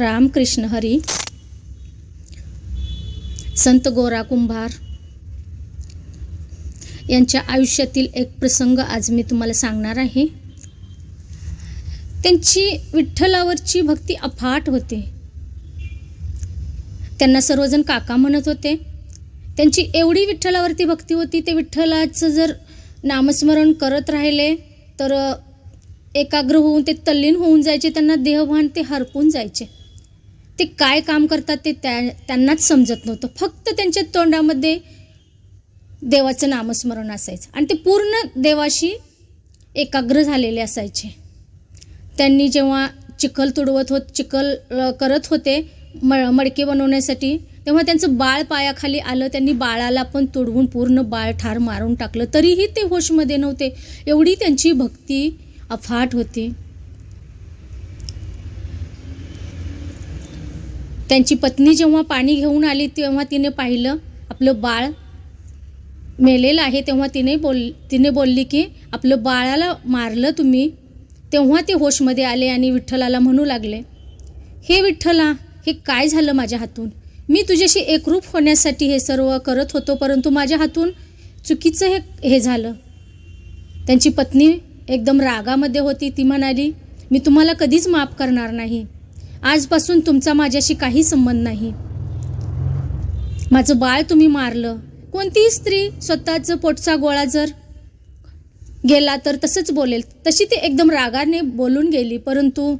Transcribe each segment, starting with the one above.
रामकृष्ण हरी संत गोरा कुंभार यांच्या आयुष्यातील एक प्रसंग आज मी तुम्हाला सांगणार आहे. त्यांची विठ्ठलावरची भक्ती अफाट होते. त्यांना सर्वजण काका म्हणत होते. त्यांची एवढी विठ्ठलावरती भक्ती होती ते विठ्ठलाचं जर नामस्मरण करत राहिले तर एकाग्र होऊन ते तल्लीन होऊन जायचे त्यांना देहभान ते हरपून जायचे. ते काय काम करतात ते त्या त्यांनाच समजत नव्हतं. फक्त त्यांच्या तोंडामध्ये देवाचं नामस्मरण असायचं. आणि ते पूर्ण देवाशी एकाग्र झालेले असायचे. त्यांनी जेव्हा चिखल तुडवत होत चिखल करत होते म मडके बनवण्यासाठी तेव्हा त्यांचं बाळ पायाखाली आलं. त्यांनी बाळाला पण तुडवून पूर्ण बाळ ठार मारून टाकलं. तरीही ते होशमध्ये नव्हते. एवढी त्यांची भक्ती अफाट होती. त्यांची पत्नी जेव्हा पाणी घेऊन आली तेव्हा तिने पाहिलं आपलं बाळ मेलेलं आहे तेव्हा तिने बोल तिने बोलली की आपलं बाळाला मारलं तुम्ही. तेव्हा ते होशमध्ये आले आणि विठ्ठलाला म्हणू लागले हे विठ्ठला हे काय झालं माझ्या हातून? मी तुझ्याशी एकरूप होण्यासाठी हे सर्व करत होतो परंतु माझ्या हातून चुकीचं हे हे झालं. त्यांची पत्नी एकदम रागामध्ये होती. ती म्हणाली मी तुम्हाला कधीच माफ करणार नाही. आजपासून तुमचा माझ्याशी काही संबंध नाही. माझं बाळ तुम्ही मारलं. कोणतीही स्त्री स्वतःचं पोटचा गोळा जर गेला तर तसंच बोलेल. तशी ती एकदम रागाने बोलून गेली परंतु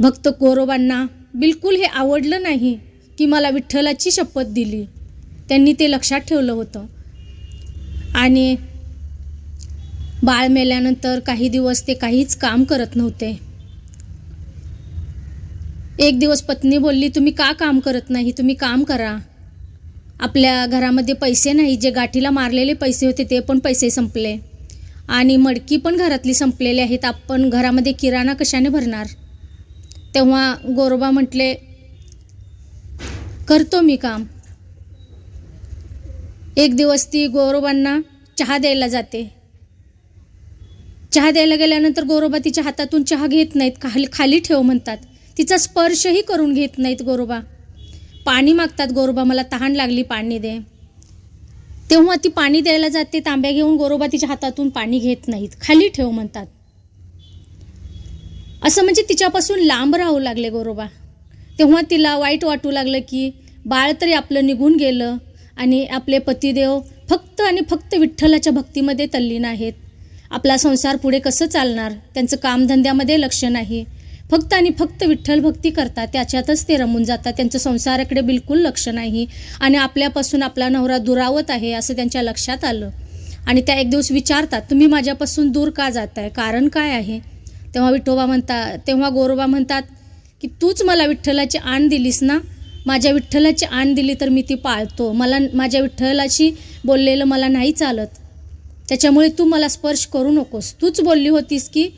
भक्त गोरोबांना बिलकुल हे आवडलं नाही की मला विठ्ठलाची शपथ दिली. त्यांनी ते लक्षात ठेवलं होतं. आणि बाळ मेल्यानंतर काही दिवस ते काहीच काम करत नव्हते. एक दिवस पत्नी बोलली तुम्ही का काम करत नाही? तुम्ही काम करा. आपल्या घरामध्ये पैसे नाही. जे गाठीला मारलेले पैसे होते ते पण पैसे संपले. आणि मडकी पण घरातली संपलेली आहेत. आपण घरामध्ये किराणा कशाने भरणार? तेव्हा गोरोबा म्हटले करतो मी काम. एक दिवस ती गोरोबांना चहा द्यायला जाते. चहा द्यायला गेल्यानंतर गोरोबा तिच्या हातातून चहा घेत नाहीत. खाली खाली ठेव म्हणतात. तिचा स्पर्शही करून घेत नाहीत गोरोबा. पाणी मागतात गोरोबा मला तहान लागली पाणी दे. तेव्हा ती पाणी द्यायला जाते तांब्या घेऊन गोरोबा तिच्या हातातून पाणी घेत नाहीत. खाली ठेव म्हणतात. असं म्हणजे तिच्यापासून लांब राहू लागले गोरोबा. तेव्हा तिला वाईट वाटू लागलं की बाळ तरी आपलं निघून गेलं आणि आपले पतिदेव फक्त आणि फक्त विठ्ठलाच्या भक्तीमध्ये तल्लीन आहेत. आपला संसार पुढे कसं चालणार? त्यांचं कामधंद्यामध्ये लक्ष नाही. फक्त आणि फक्त विठ्ठल भक्ती करतात त्याच्यातच ते रमून जातात. त्यांचं संसाराकडे बिलकुल लक्ष नाही. आणि आपल्यापासून आपला नवरा दुरावत आहे असं त्यांच्या लक्षात आलं. आणि त्या एक दिवस विचारतात तुम्ही माझ्यापासून दूर का जाताय? कारण काय आहे? तेव्हा विठोबा म्हणतात तेव्हा गोरोबा म्हणतात की तूच मला विठ्ठलाची आण दिलीस ना? माझ्या विठ्ठलाची आण दिली तर मी ती पाळतो. मला माझ्या विठ्ठलाशी बोललेलं मला नाही चालत. त्याच्यामुळे तू मला स्पर्श करू नकोस. तूच बोलली होतीस की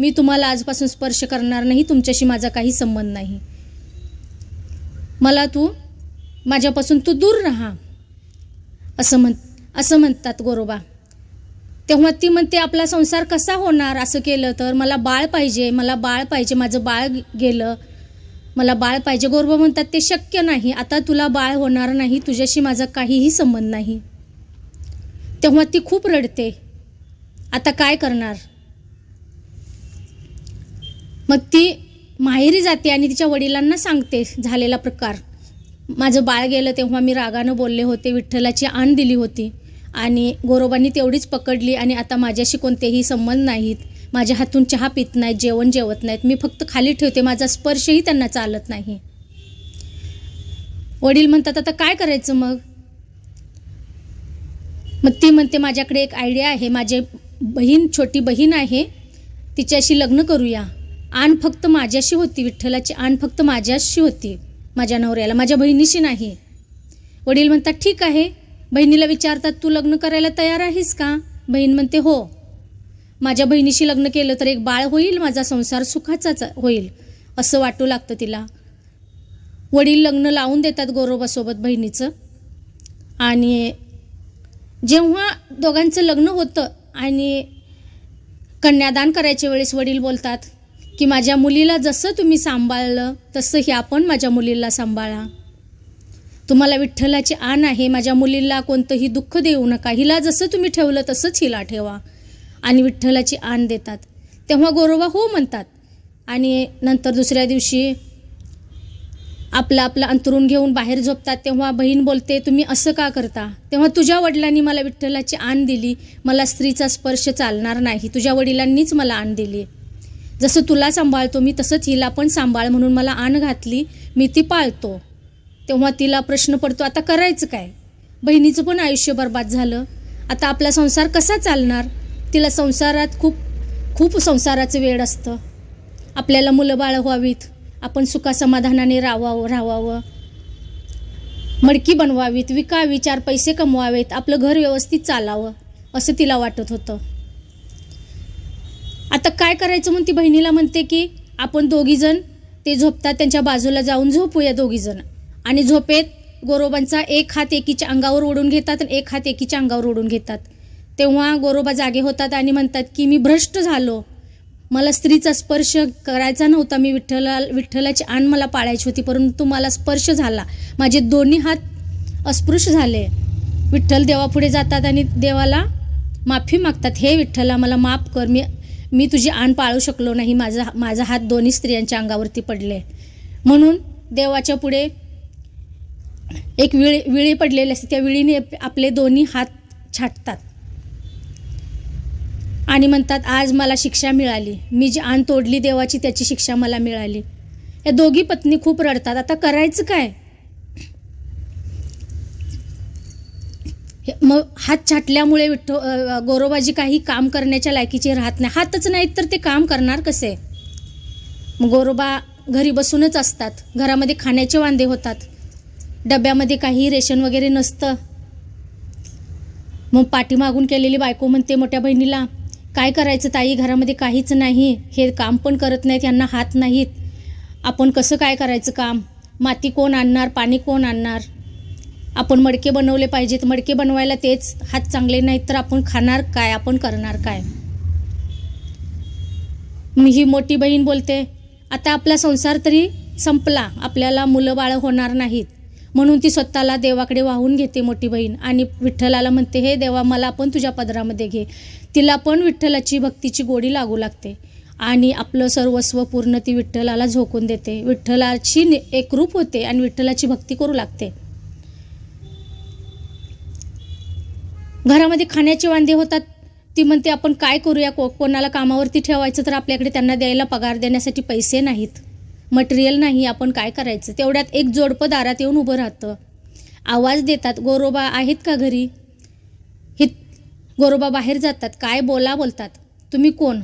मी तुम्हाला आजपासून स्पर्श करणार नाही तुमच्याशी माझा काही संबंध नाही. मला तू माझ्यापासून तू दूर राहा असं म्हण असं म्हणतात गोरोबा. तेव्हा ती म्हणते आपला संसार कसा होणार? असं केलं तर मला बाळ पाहिजे मला बाळ पाहिजे माझं बाळ गेलं मला बाळ पाहिजे. गोरोबा म्हणतात ते शक्य नाही आता तुला बाळ होणार नाही तुझ्याशी माझा काहीही संबंध नाही. तेव्हा ती खूप रडते. आता काय करणार? मग ती माहेरी जाते आणि तिच्या वडिलांना सांगते झालेला प्रकार. माझं बाळ गेलं तेव्हा मी रागानं बोलले होते विठ्ठलाची आण दिली होती आणि गोरोबांनी तेवढीच पकडली आणि आता माझ्याशी कोणतेही संबंध नाहीत. माझ्या हातून चहा पित नाहीत जेवण जेवत नाहीत. मी फक्त खाली ठेवते माझा स्पर्शही त्यांना चालत नाही. वडील म्हणतात आता काय करायचं मग? मग ती म्हणते माझ्याकडे एक आयडिया आहे. माझे बहीण छोटी बहीण आहे. तिच्याशी लग्न करूया. आण फक्त माझ्याशी होती विठ्ठलाची आण फक्त माझ्याशी होती. माझ्या नवऱ्याला माझ्या बहिणीशी नाही. वडील म्हणतात ठीक आहे. बहिणीला विचारतात तू लग्न करायला तयार आहेस का? बहीण म्हणते हो. माझ्या बहिणीशी लग्न केलं तर एक बाळ होईल माझा संसार सुखाचाच होईल. असं वाटू लागतं तिला. वडील लग्न लावून देतात गौरवासोबत बहिणीचं. आणि जेव्हा दोघांचं लग्न होतं आणि कन्यादान करायच्या वेळेस वडील बोलतात की माझ्या मुलीला जसं तुम्ही सांभाळलं तसं ह्या पण माझ्या मुलीला सांभाळा. तुम्हाला विठ्ठलाची आण आहे माझ्या मुलीला कोणतंही दुःख देऊ नका. हिला जसं तुम्ही ठेवलं तसंच हिला ठेवा. आणि विठ्ठलाची आण देतात. तेव्हा गोरोबा हो म्हणतात. आणि नंतर दुसऱ्या दिवशी आपलं आपलं अंतरून घेऊन बाहेर झोपतात. तेव्हा बहीण बोलते तुम्ही असं का करता? तेव्हा तुझ्या वडिलांनी मला विठ्ठलाची आण दिली. मला स्त्रीचा स्पर्श चालणार नाही. तुझ्या वडिलांनीच मला आण दिली. जसं तुला सांभाळतो मी तसंच हिला पण सांभाळ म्हणून मला आण घातली मी ती पाळतो. तेव्हा तिला प्रश्न पडतो आता करायचं काय? बहिणीचं पण आयुष्य बर्बाद झालं. आता आपला संसार कसा चालणार? तिला संसारात खूप खूप संसाराचं वेळ असतं. आपल्याला मुलं बाळं व्हावीत आपण सुखासमाधानाने राहावं राहावं. मडकी बनवावीत विकावी चार पैसे कमवावेत आपलं घर व्यवस्थित चालावं असं तिला वाटत होतं. आता काय करायचं म्हणून ती बहिणीला म्हणते की आपण दोघीजण ते झोपतात त्यांच्या बाजूला जाऊन झोपूया दोघीजण आणि झोपेत गोरोबांचा एक हात एकीच्या अंगावर ओढून घेतात आणि एक हात एकीच्या अंगावर ओढून घेतात. तेव्हा गोरोबा जागे होतात आणि म्हणतात की मी भ्रष्ट झालो. मला स्त्रीचा स्पर्श करायचा नव्हता. मी विठ्ठला विठ्ठलाची आण मला पाळायची होती परंतु मला स्पर्श झाला. माझे दोन्ही हात अस्पृश्य झाले. विठ्ठल देवापुढे जातात आणि देवाला माफी मागतात. हे विठ्ठला मला माफ कर. मी मी तुझी आण पाळू शकलो नाही माझा माझा हात दोन्ही स्त्रियांच्या अंगावरती पडले. म्हणून देवाच्या पुढे एक विळी विळी पडलेली असते. त्या विळीने आपले दोन्ही हात छाटतात. आणि म्हणतात आज मला शिक्षा मिळाली. मी जी आण तोडली देवाची त्याची शिक्षा मला मिळाली. या दोघी पत्नी खूप रडतात. आता करायचं काय? मग हात छाटल्यामुळे विठ्ठो गोरोबाजी काही काम करण्याच्या लायकीचे राहत नाही. हातच नाहीत तर ते काम करणार कसे? मग गोरोबा घरी बसूनच असतात. घरामध्ये खाण्याचे वांदे होतात. डब्यामध्ये काही रेशन वगैरे नसतं. मग पाठीमागून केलेली बायको म्हणते मोठ्या बहिणीला काय करायचं ताई? घरामध्ये काहीच नाही. हे काम पण करत नाहीत यांना हात नाहीत. आपण कसं काय करायचं काम? माती कोण आणणार? पाणी कोण आणणार? आपण मडके बनवले पाहिजेत. मडके बनवायला तेच हात चांगले नाहीत तर आपण खाणार काय? आपण करणार काय? मी ही मोठी बहीण बोलते आता आपला संसार तरी संपला. आपल्याला मुलं बाळं होणार नाहीत. म्हणून ती स्वतःला देवाकडे वाहून घेते मोठी बहीण आणि विठ्ठलाला म्हणते हे देवा मला पण तुझ्या पदरामध्ये घे. तिला पण विठ्ठलाची भक्तीची गोडी लागू लागते आणि आपलं सर्वस्व पूर्ण ती विठ्ठलाला झोकून देते. विठ्ठलाची एकरूप होते आणि विठ्ठलाची भक्ती करू लागते. घरामध्ये खाण्याचे वांदे होतात. ती म्हणते आपण काय करूया? को कोणाला कामावरती ठेवायचं तर आपल्याकडे त्यांना द्यायला पगार देण्यासाठी पैसे नाहीत. मटेरियल नाही आपण काय करायचं? तेवढ्यात एक जोडपं दारात येऊन उभं राहतं. आवाज देतात गोरोबा आहेत का घरी? हे गोरोबा बाहेर जातात. काय बोला? बोलतात. तुम्ही कोण?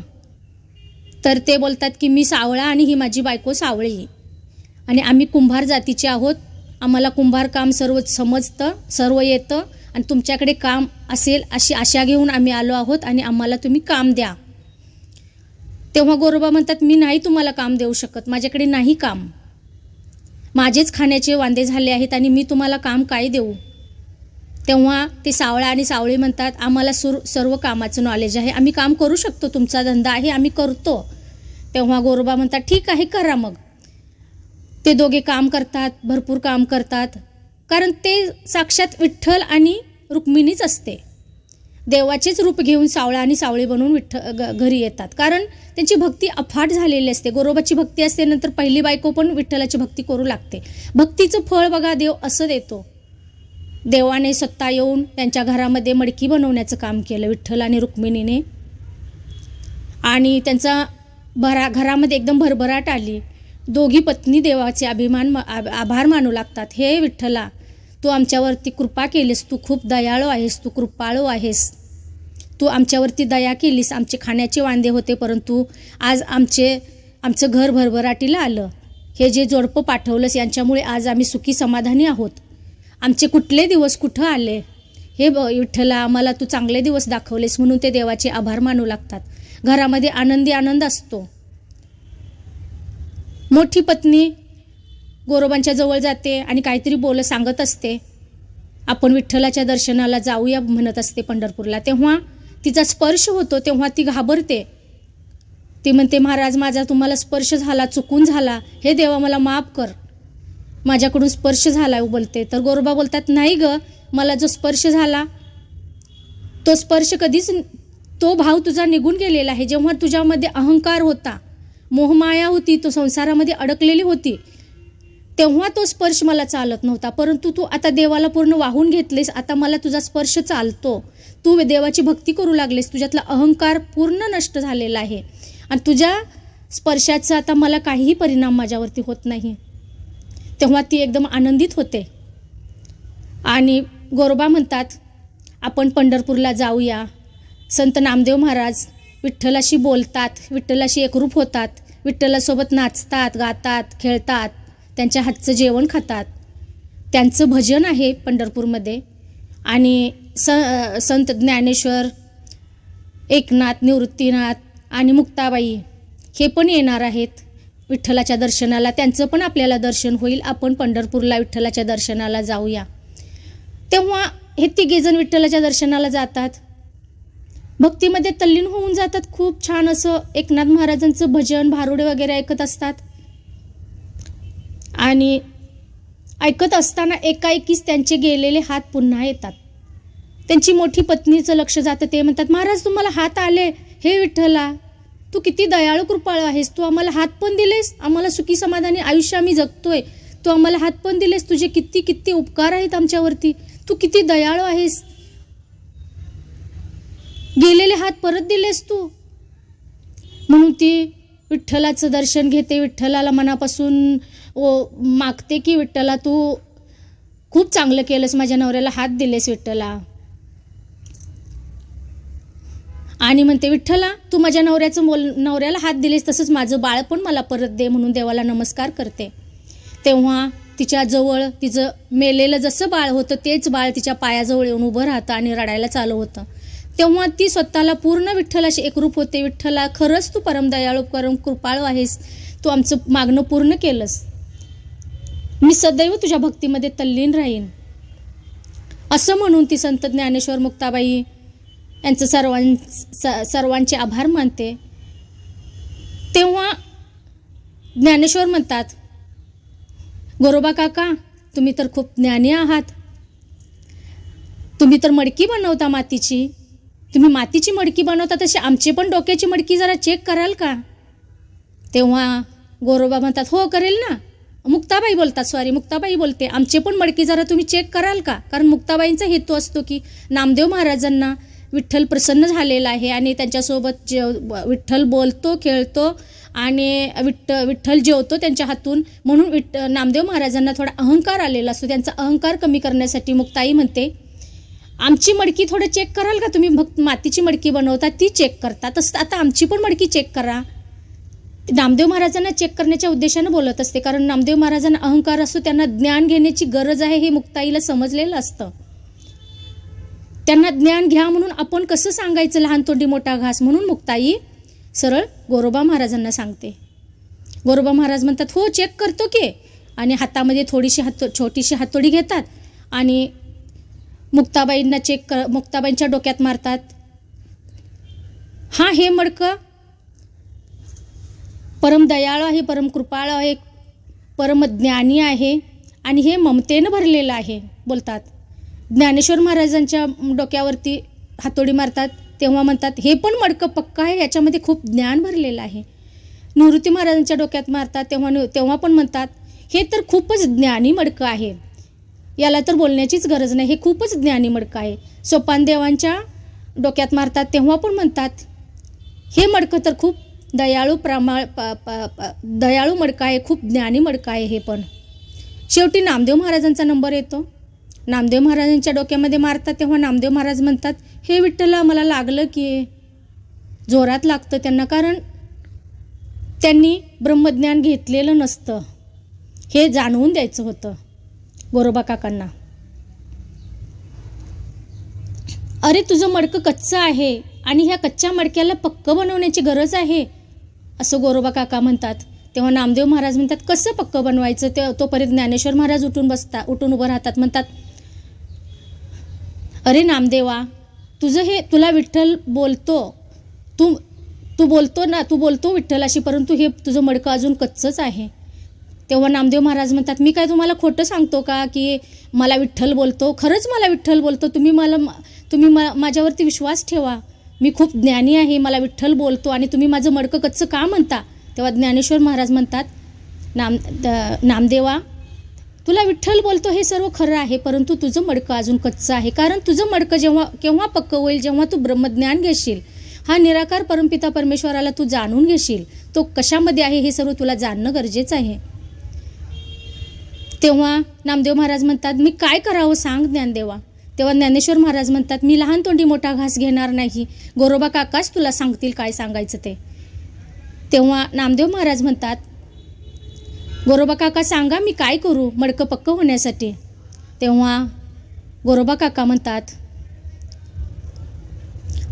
तर ते बोलतात की मी सावळा आणि ही माझी बायको सावळी. आणि आम्ही कुंभार जातीचे आहोत. आम्हाला कुंभार काम सर्व समजतं सर्व येतं. आणि तुमच्याकडे काम असेल अशी आशा घेऊन आम्ही आलो आहोत आणि आम्हाला तुम्ही काम द्या. तेव्हा गोरोबा म्हणतात मी नाही तुम्हाला काम देऊ शकत. माझ्याकडे नाही काम. माझेच खाण्याचे वांदे झाले आहेत आणि मी तुम्हाला काम काय देऊ? तेव्हा ते सावळा आणि सावळी म्हणतात आम्हाला सुर सर्व कामाचं नॉलेज आहे. आम्ही काम करू शकतो. तुमचा धंदा आहे. आम्ही करतो. तेव्हा गोरोबा म्हणतात ठीक आहे करा मग. ते दोघे काम करतात भरपूर काम करतात. कारण ते साक्षात विठ्ठल आणि रुक्मिणीच असते. देवाचेच रूप घेऊन सावळा आणि सावळी बनवून विठ्ठ ग- घरी येतात. कारण त्यांची भक्ती अफाट झालेली असते. गोरोबाची भक्ती असते नंतर पहिली बायको पण विठ्ठलाची भक्ती करू लागते. भक्तीचं फळ बघा देव असं देतो. देवाने सत्ता येऊन त्यांच्या घरामध्ये मडकी बनवण्याचं काम केलं विठ्ठल आणि रुक्मिणीने. आणि त्यांचा भरा घरामध्ये एकदम भरभराट आली. दोघी पत्नी देवाचे अभिमान आभ- आभार मानू लागतात. हे विठ्ठला तू आमच्यावरती कृपा केलीस तू खूप दयाळू आहेस तू कृपाळू आहेस. तू आमच्यावरती दया केलीस आमचे खाण्याचे वांदे होते परंतु आज आमचे आमचं घर भरभराटीला आलं. हे जे जोडपं पाठवलंस यांच्यामुळे आज आम्ही सुखी समाधानी आहोत. आमचे कुठले दिवस कुठं आले? हे ब विठ्ठला आम्हाला तू चांगले दिवस दाखवलेस म्हणून ते देवाचे आभार मानू लागतात. घरामध्ये आनंदी आनंद असतो. मोठी पत्नी गोरोबांच्या जवळ जाते आणि काहीतरी बोल सांगत असते. आपण विठ्ठलाच्या दर्शनाला जाऊया म्हणत असते पंढरपूरला. तेव्हा तिचा स्पर्श होतो तेव्हा ती घाबरते. ती म्हणते महाराज माझा तुम्हाला स्पर्श झाला चुकून झाला. हे देवा मला माफ कर. माझ्याकडून स्पर्श झाला बोलते तर गोरोबा बोलतात नाही ग मला जो स्पर्श झाला तो स्पर्श कधीच तो भाव तुझा निघून गेलेला आहे. जेव्हा तुझ्यामध्ये अहंकार होता मोहमाया होती तो संसारामध्ये अडकलेली होती तेव्हा तो स्पर्श मला चालत नव्हता. परंतु तू आता देवाला पूर्ण वाहून घेतलेस आता मला तुझा स्पर्श चालतो. तू देवाची भक्ती करू लागलेस तुझ्यातला अहंकार पूर्ण नष्ट झालेला आहे. आणि तुझ्या स्पर्शाचा आता मला काहीही परिणाम माझ्यावरती होत नाही. तेव्हा ती एकदम आनंदित होते. आणि गोरोबा म्हणतात आपण पंढरपूरला जाऊया. संत नामदेव महाराज विठ्ठलाशी बोलतात विठ्ठलाशी एकरूप होतात विठ्ठलासोबत नाचतात गातात खेळतात. त्यांच्या हातचं जेवण खातात. त्यांचं भजन आहे पंढरपूरमध्ये. आणि स संत ज्ञानेश्वर एकनाथ निवृत्तीनाथ आणि मुक्ताबाई हे पण येणार आहेत विठ्ठलाच्या दर्शनाला. त्यांचं पण आपल्याला दर्शन होईल. आपण पंढरपूरला विठ्ठलाच्या दर्शनाला जाऊया. तेव्हा हे तिघेजण विठ्ठलाच्या दर्शनाला जातात. भक्तीमध्ये तल्लीन होऊन जातात. खूप छान असं एकनाथ महाराजांचं भजन भारुडे वगैरे ऐकत असतात. आणि ऐकत असताना एकाएकीच त्यांचे गेलेले हात पुन्हा येतात. त्यांची मोठी पत्नीचं लक्ष जातं ते म्हणतात महाराज तुम्हाला हात आले. हे विठ्ठला तू किती दयाळू कृपाळू आहेस. तू आम्हाला हात पण दिलेस. आम्हाला सुखी समाधानी आयुष्य आम्ही जगतोय. तू आम्हाला हात पण दिलेस. तुझे किती किती उपकार आहेत आमच्यावरती. तू किती दयाळू आहेस. गेलेले हात परत दिलेस तू. म्हणून ती विठ्ठलाचं दर्शन घेते. विठ्ठलाला मनापासून ओ मागते की विठ्ठला तू खूप चांगलं केलंस माझ्या नवऱ्याला हात दिलेस विठ्ठला. आणि म्हणते विठ्ठला तू माझ्या नवऱ्याचं मोल नवऱ्याला हात दिलेस तसंच माझं बाळ पण मला परत दे म्हणून देवाला नमस्कार करते. तेव्हा तिच्या जवळ तिचं मेलेलं जसं बाळ होतं तेच बाळ तिच्या पायाजवळ येऊन उभं राहतं आणि रडायला चालू होतं. तेव्हा ती स्वतःला पूर्ण विठ्ठलाशी एकरूप होते विठ्ठला खरंच तू परमदयाळू परम कृपाळू आहेस. तू आमचं मागणं पूर्ण केलंस. मी सदैव तुझ्या भक्तीमध्ये तल्लीन राहीन. असं म्हणून ती संत ज्ञानेश्वर मुक्ताबाई यांचं सर्वां स- सर्वांचे आभार मानते. तेव्हा ज्ञानेश्वर म्हणतात गोरोबा काका तुम्ही तर खूप ज्ञानी आहात. तुम्ही तर मडकी बनवता मातीची. तुम्ही मातीची मडकी बनवता तशी आमची पण डोक्याची मडकी जरा चेक कराल का? तेव्हा गोरोबा म्हणतात हो करेल ना. मुक्ताबाई बोलतात सॉरी मुक्ताबाई बोलते आमचे पण मडकी जरा तुम्ही चेक कराल का? कारण मुक्ताबाईंचा हेतू असतो की नामदेव महाराजांना विठ्ठल प्रसन्न झालेला आहे आणि त्यांच्यासोबत जे विठ्ठल बोलतो खेळतो आणि विठ्ठ विठ्ठल जेवतो त्यांच्या हातून. म्हणून विठ्ठ नामदेव महाराजांना थोडा अहंकार आलेला असतो. त्यांचा अहंकार कमी करण्यासाठी मुक्ताई म्हणते आमची मडकी थोडं चेक कराल का? तुम्ही भक्त मातीची मडकी बनवता ती चेक करता. तसं आता आमची पण मडकी चेक करा. नामदेव महाराजांना चेक करण्याच्या उद्देशानं बोलत असते. कारण नामदेव महाराजांना अहंकार असतो त्यांना ज्ञान घेण्याची गरज आहे हे मुक्ताईला समजलेलं असतं. त्यांना ज्ञान घ्या म्हणून आपण कसं सांगायचं लहान तोंडी मोठा घास म्हणून मुक्ताई सरळ गोरोबा महाराजांना सांगते. गोरोबा महाराज म्हणतात हो चेक करतो की. आणि हातामध्ये थोडीशी हात छोटीशी हातोडी घेतात आणि मुक्ताबाईंना चेक कर मुक्ताबाईंच्या डोक्यात मारतात. हां हे मडकं परम दयाळू आहे परम कृपाळ आहे परम ज्ञानी आहे आणि हे ममतेनं भरलेलं आहे बोलतात. ज्ञानेश्वर महाराजांच्या डोक्यावरती हातोडी मारतात तेव्हा म्हणतात हे पण मडकं पक्क आहे याच्यामध्ये खूप ज्ञान भरलेलं आहे. निवृत्ती महाराजांच्या डोक्यात मारतात तेव्हा तेव्हा पण म्हणतात हे तर खूपच ज्ञानी मडकं आहे. याला तर बोलण्याचीच गरज नाही हे खूपच ज्ञानी मडकं आहे. सोपानदेवांच्या डोक्यात मारतात तेव्हा पण म्हणतात हे मडकं तर खूप दयाळू प्रमाळ प प प दयाळू मडका आहे खूप ज्ञानी मडका आहे हे पण. शेवटी नामदेव महाराजांचा नंबर येतो. नामदेव महाराजांच्या डोक्यामध्ये मारतात तेव्हा नामदेव महाराज म्हणतात हे विठ्ठला मला लागलं की जोरात लागतं त्यांना कारण त्यांनी ब्रह्मज्ञान घेतलेलं नसतं. हे जाणवून द्यायचं होतं गोरोबा काकांना. अरे तुझं मडकं कच्चं आहे आणि ह्या कच्च्या मडक्याला पक्कं बनवण्याची गरज आहे. असं गोरोबा काका म्हणतात. तेव्हा नामदेव महाराज म्हणतात कसं पक्कं बनवायचं? ते तोपर्यंत ज्ञानेश्वर महाराज उठून बसता उठून उभं राहतात. म्हणतात अरे नामदेवा तुझं हे तुला विठ्ठल बोलतो. तू तू बोलतो ना तू बोलतो विठ्ठलाशी परंतु हे तुझं मडकं अजून कच्चंच आहे. तेव्हा नामदेव महाराज म्हणतात मी काय तुम्हाला खोटं सांगतो का की मला विठ्ठल बोलतो? खरंच मला विठ्ठल बोलतो. तुम्ही मला तुम्ही मा माझ्यावरती विश्वास ठेवा. मी खूप ज्ञानी आहे मला विठ्ठल बोलतो आणि तुम्ही माझं मडकं कच्चं का म्हणता? तेव्हा ज्ञानेश्वर महाराज म्हणतात नाम नामदेवा तुला विठ्ठल बोलतो हे सर्व खरं आहे परंतु तुझं मडकं अजून कच्चं आहे. कारण तुझं मडकं जेव्हा केव्हा पक्कं होईल जेव्हा तू ब्रह्मज्ञान घेशील हा निराकार परमपिता परमेश्वराला तू जाणून घेशील तो कशामध्ये आहे हे सर्व तुला जाणणं गरजेचं आहे. तेव्हा नामदेव महाराज म्हणतात मी काय करावं सांग ज्ञानदेवा तेव्हा ज्ञानेश्वर महाराज म्हणतात मी लहान तोंडी मोठा घास घेणार नाही. गोरोबा काकाच तुला सांगतील काय सांगायचं ते. तेव्हा नामदेव महाराज म्हणतात गोरोबा काका सांगा मी काय करू मडकं पक्क होण्यासाठी. तेव्हा गोरोबा काका म्हणतात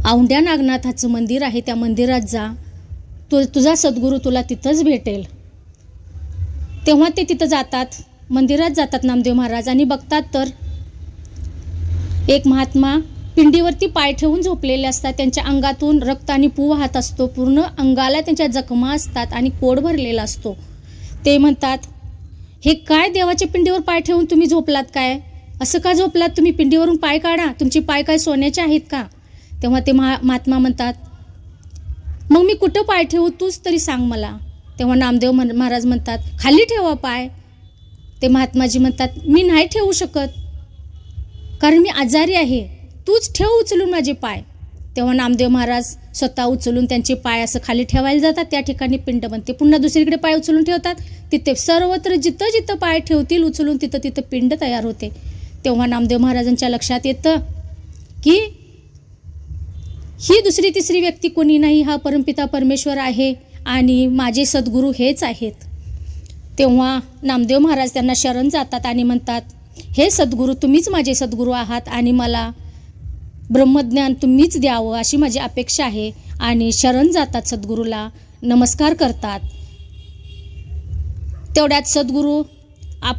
औंढ्या नागनाथाचं मंदिर आहे त्या मंदिरात जा. तु तुझा सद्गुरू तुला तिथंच भेटेल. तेव्हा ते तिथं जातात. मंदिरात जातात नामदेव महाराज आणि बघतात तर एक महात्मा पिंडीवरती पाय ठेवून झोपलेले असतात. त्यांच्या अंगातून रक्त आणि पू वाहत असतो. पूर्ण अंगाला त्यांच्या जखमा असतात आणि कोड भरलेला असतो. ते म्हणतात हे काय देवाच्या पिंडीवर पाय ठेवून तुम्ही झोपलात काय? असं का झोपलात? तुम्ही पिंडीवरून पाय काढा. तुमचे पाय काय सोन्याचे आहेत का? तेव्हा ते महा महात्मा म्हणतात मग मी कुठं पाय ठेवू? तूच तरी सांग मला. तेव्हा नामदेव महाराज म्हणतात खाली ठेवा पाय. ते महात्माजी म्हणतात मी नाही ठेवू शकत. कारण मी आजारी आहे. तूच ठेव उचलून माझे पाय. तेव्हा नामदेव महाराज स्वतः उचलून त्यांचे पाय असं खाली ठेवायला जातात. त्या ठिकाणी पिंड बनते. पुन्हा दुसरीकडे पाय उचलून ठेवतात. तिथे सर्वत्र जिथं जिथं पाय ठेवतील उचलून तिथं तिथं पिंड तयार होते. तेव्हा नामदेव महाराजांच्या लक्षात येतं की ही दुसरी तिसरी व्यक्ती कोणी नाही. हा परमपिता परमेश्वर आहे आणि माझे सद्गुरू हेच आहेत. तेव्हा नामदेव महाराज त्यांना शरण जातात आणि म्हणतात हे सद्गुरू तुम्हीच माझे सद्गुरू आहात आणि मला ब्रह्मज्ञान तुम्हीच द्यावं अशी माझी अपेक्षा आहे आणि शरण जातात सद्गुरूला नमस्कार करतात. तेवढ्यात सद्गुरू आप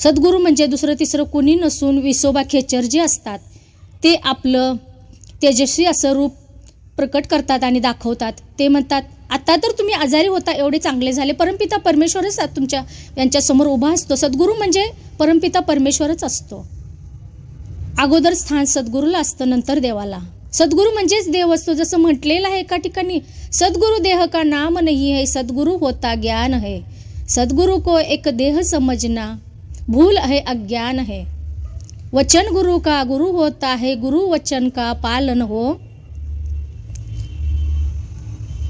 सद्गुरू म्हणजे दुसरं तिसरं कोणी नसून विसोबा खेचर जे असतात ते आपलं तेजस्वी असं रूप प्रकट करतात आणि दाखवतात. ते म्हणतात आता तर तुम्ही आजारी होता एवढे चांगले झाले परमपिता परमेश्वरच तुमच्या यांच्यासमोर उभा असतो. सद्गुरू म्हणजे परमपिता परमेश्वरच असतो. अगोदर स्थान सद्गुरूला असतं नंतर देवाला. सद्गुरू म्हणजेच देव असतो. जसं म्हटलेलं आहे एका ठिकाणी सद्गुरू देह का नाम नाही है सद्गुरू होता ज्ञान है सद्गुरू को एक देह समजना भूल है अज्ञान है वचन गुरु का गुरु होता है गुरु वचन का पालन हो.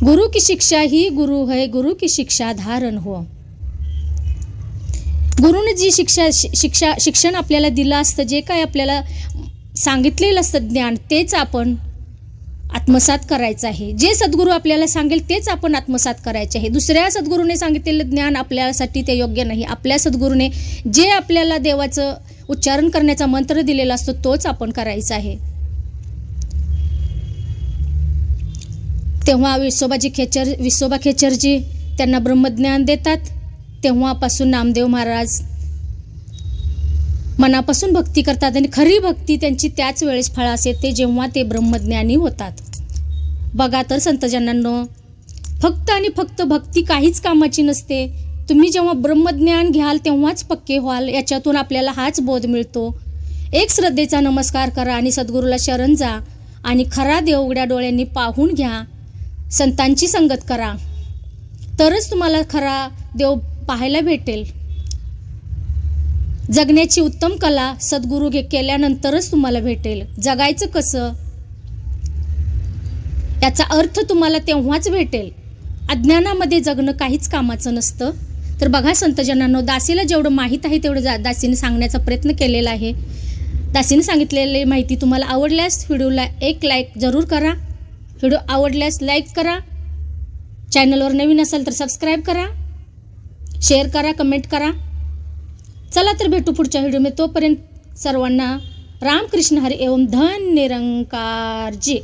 गुरु की शिक्षा ही गुरु है गुरु की शिक्षा धारण हो. गुरुने जी शिक्षा शि- शिक्षा शिक्षण आपल्याला दिलं असतं जे काय आपल्याला सांगितलेलं असतं ज्ञान तेच आपण आत्मसात करायचं आहे. जे सद्गुरू आपल्याला सांगेल तेच आपण आत्मसात करायचे आहे. दुसऱ्या सद्गुरूने सांगितलेलं ज्ञान आपल्यासाठी ते योग्य नाही. आपल्या सद्गुरूने जे आपल्याला देवाचं उच्चारण करण्याचा मंत्र दिलेला असतो तोच आपण करायचा आहे. तेव्हा विसोबाजी खेचर विसोबा खेचरजी त्यांना ब्रह्मज्ञान देतात. तेव्हापासून नामदेव महाराज मनापासून भक्ती करतात आणि खरी भक्ती त्यांची त्याच वेळेस फळास येते जेव्हा ते ब्रह्मज्ञानी होतात. बघा तर संतजनांनो फक्त आणि फक्त भक्ती काहीच कामाची नसते. तुम्ही जेव्हा ब्रह्मज्ञान घ्याल तेव्हाच पक्के व्हाल याच्यातून आपल्याला हाच बोध मिळतो. एक श्रद्धेचा नमस्कार करा आणि सद्गुरूला शरण जा आणि खरा देव उघड्या डोळ्यांनी पाहून घ्या. संतांची संगत करा. तरच तुम्हाला खरा देव पाहायला भेटेल. जगण्याची उत्तम कला सद्गुरू घे केल्यानंतरच तुम्हाला भेटेल. जगायचं कसं? याचा अर्थ तुम्हाला तेव्हाच भेटेल. अज्ञानामध्ये जगणं काहीच कामाचं नसतं. तर बघा संतजनांनो दासीला जेवढं माहीत आहे तेवढं जा दासीने सांगण्याचा प्रयत्न केलेला आहे. दासीने सांगितलेली माहिती तुम्हाला आवडल्यास व्हिडिओला एक लाईक जरूर करा. व्हिडिओ आवडल्यास लाईक करा. चॅनलवर नवीन असाल तर सबस्क्राईब करा. शेअर करा कमेंट करा. चला तर भेटू पुढच्या व्हिडिओमध्ये तोपर्यंत सर्वांना रामकृष्ण हरी एवं धन निरंकार जी